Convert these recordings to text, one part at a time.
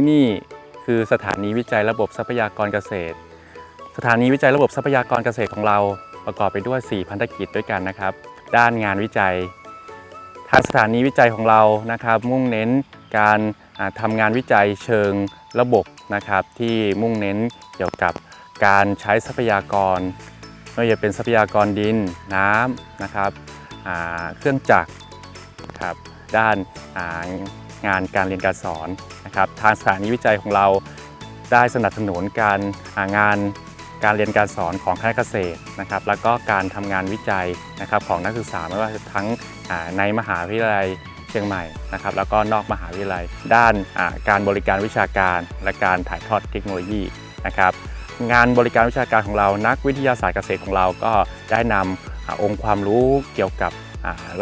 ที่นี่คือสถานีวิจัยระบบทรัพยากรเกษตร สถานีวิจัยระบบทรัพยากรเกษตรของเราประกอบไปด้วย 4 พันธกิจด้วยกันนะครับ ด้านงานวิจัย ทางสถานีวิจัยของเรานะครับ มุ่งเน้นการอ่าทำงานวิจัยเชิงระบบนะครับ ที่มุ่งเน้นเกี่ยวกับการใช้ทรัพยากรไม่ว่าจะเป็นทรัพยากรดินน้ำนะครับเครื่องจักรครับด้าน งานการเรียนการสอนนะครับทางสถานีวิจัยของเราได้สนับสนุนการางานการเรียนการสอนของคณะเกษตรนะครับ แล้วก็การทำงานวิจัยนะครับของนักศึกษาไม่ว่าจะทั้งในมหาวิทยาลัยเชียงใหม่นะครับ แล้วก็นอกมหาวิทยาลัย ด้านาการบริการวิชาการและการถ่ายทอดเทคโนโลยีนะครับ งานบริการวิชาการของเรา นักวิทยาศาสตร์เกษตรของเราก็ได้นำอาองค์ความรู้เกี่ยวกับ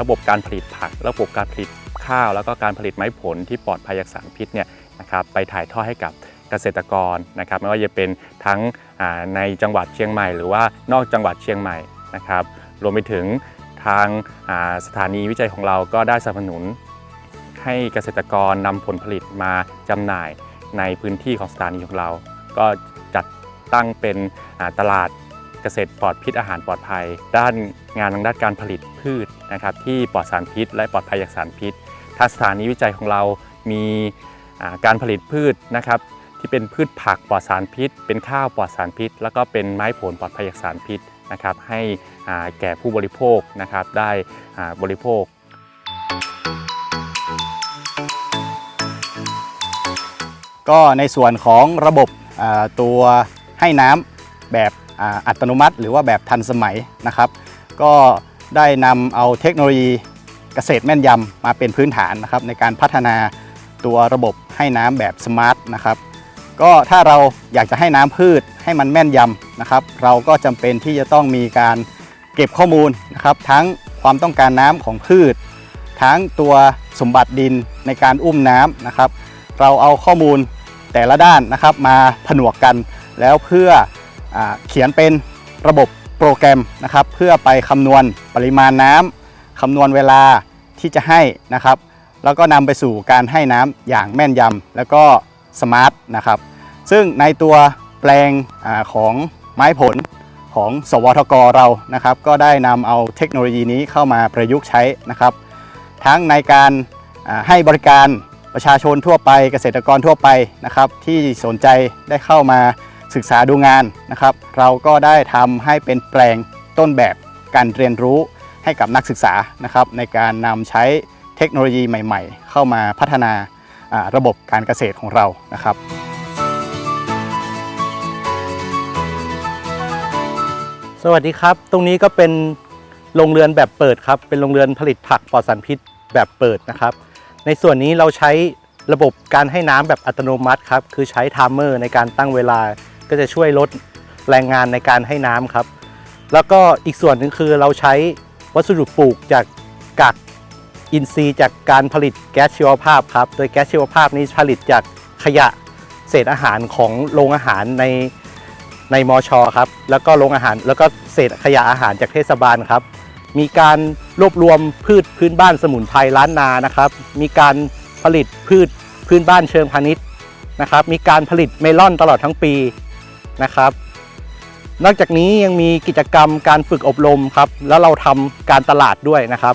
ระบบการผลิตผัก ระบบการผลิต ข้าว แล้วก็การผลิตไม้ผลที่ปลอดภัยจากสารพิษเนี่ยนะครับไปถ่ายทอดให้กับเกษตรกรนะครับไม่ว่าจะเป็นทั้งในจังหวัดเชียงใหม่ หรือว่านอกจังหวัดเชียงใหม่นะครับรวมไปถึงทางสถานีวิจัยของเราก็ได้สนับสนุน ให้เกษตรกรนำผลผลิตมาจำหน่ายในพื้นที่ของสถานีของเรา ก็จัดตั้งเป็นตลาด กษตรปลอดพิษอาหารปลอดภัย ด้านงานทางด้านการผลิตพืชนะครับที่ปลอดสารพิษ และปลอดภัยจากสารพิษทางสถานีวิจัยของเรามีการผลิตพืชนะครับที่เป็นพืชผักปลอดสารพิษ เป็นข้าวปลอดสารพิษ แล้วก็เป็นไม้ผลปลอดภัยจากสารพิษนะครับให้แก่ผู้บริโภคนะครับได้บริโภคก็ในส่วนของระบบตัวให้น้ำแบบ อัตโนมัติ หรือว่าแบบทันสมัยนะครับ ก็ได้นำเอาเทคโนโลยีเกษตรแม่นยำมาเป็นพื้นฐานนะครับในการพัฒนาตัวระบบให้น้ำแบบสมาร์ทนะครับก็ถ้าเราอยากจะให้น้ำพืชให้มันแม่นยำนะครับ เราก็จำเป็นที่จะต้องมีการเก็บข้อมูลนะครับทั้งความต้องการน้ำของพืช ทั้งตัวสมบัติดินในการอุ้มน้ำนะครับ เราเอาข้อมูลแต่ละด้านนะครับมาผนวกกันแล้วเพื่อ เขียนเป็นระบบโปรแกรมนะครับ เพื่อไปคำนวณปริมาณน้ำคำนวณเวลาที่จะให้นะครับ แล้วก็นำไปสู่การให้น้ำอย่างแม่นยำแล้วก็สมาร์ทนะครับซึ่งในตัวแปลงอของไม้ผลของสวทกเรานะครับ ก็ได้นำเอาเทคโนโลยีนี้เข้ามาประยุกต์ใช้นะครับ ทั้งในการให้บริการประชาชนทั่วไปเกษตรกรทั่วไปนะครับ ที่สนใจได้เข้ามา ศึกษาดูงานนะครับ เราก็ได้ทำให้เป็นแปลงต้นแบบการเรียนรู้ให้กับนักศึกษานะครับในการนำใช้เทคโนโลยีใหม่ ๆ เข้ามาพัฒนาระบบการเกษตรของเรานะครับสวัสดีครับ ตรงนี้ก็เป็นโรงเรือนแบบเปิดครับ เป็นโรงเรือนผลิตผักปลอดสารพิษแบบเปิดนะครับ ในส่วนนี้เราใช้ระบบการให้น้ำแบบอัตโนมัติครับ คือใช้ไทม์เมอร์ในการตั้งเวลา ก็จะช่วยลดแรงงานในการให้น้ำครับ แล้วก็อีกส่วนหนึ่งคือเราใช้วัสดุปลูกจากกากอินทรีย์จากการผลิตแก๊สชีวภาพครับ โดยแก๊สชีวภาพนี้ผลิตจากขยะเศษอาหารของโรงอาหารในในมอชอครับ แล้วก็โรงอาหาร แล้วก็เศษขยะอาหารจากเทศบาลครับ มีการรวบรวมพืชพื้นบ้านสมุนไพรล้านนานะครับ มีการผลิตพืชพื้นบ้านเชิงพาณิชย์นะครับ มีการผลิตเมลอนตลอดทั้งปี นะครับ นอกจากนี้ยังมีกิจกรรมการฝึกอบรมครับ แล้วเราทำการตลาดด้วยนะครับ